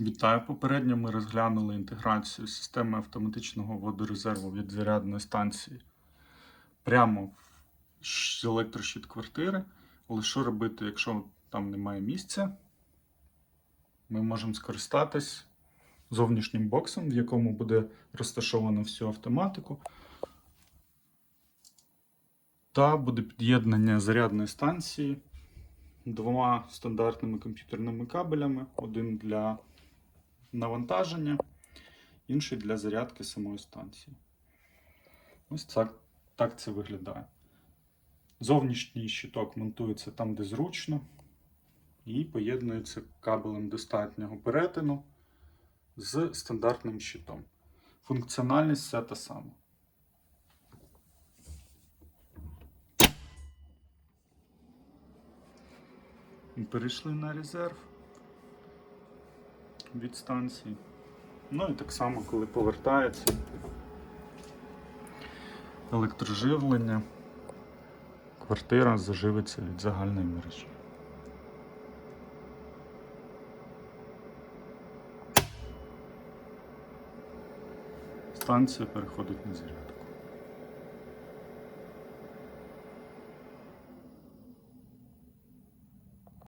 Вітаю. Попередньо ми розглянули інтеграцію системи автоматичного водорезерву від зарядної станції прямо в електрощит квартири. Але що робити, якщо там немає місця? Ми можемо скористатись зовнішнім боксом, в якому буде розташовано всю автоматику. Та буде під'єднання зарядної станції двома стандартними комп'ютерними кабелями: один для навантаження, інший для зарядки самої станції. Ось так, так це виглядає. Зовнішній щиток монтується там, де зручно, і поєднується кабелем достатнього перетину з стандартним щитом. Функціональність все та сама. Перейшли на резерв від станції. Ну і так само, коли повертається електроживлення, квартира заживиться від загальної мережі. Станція переходить на зарядку.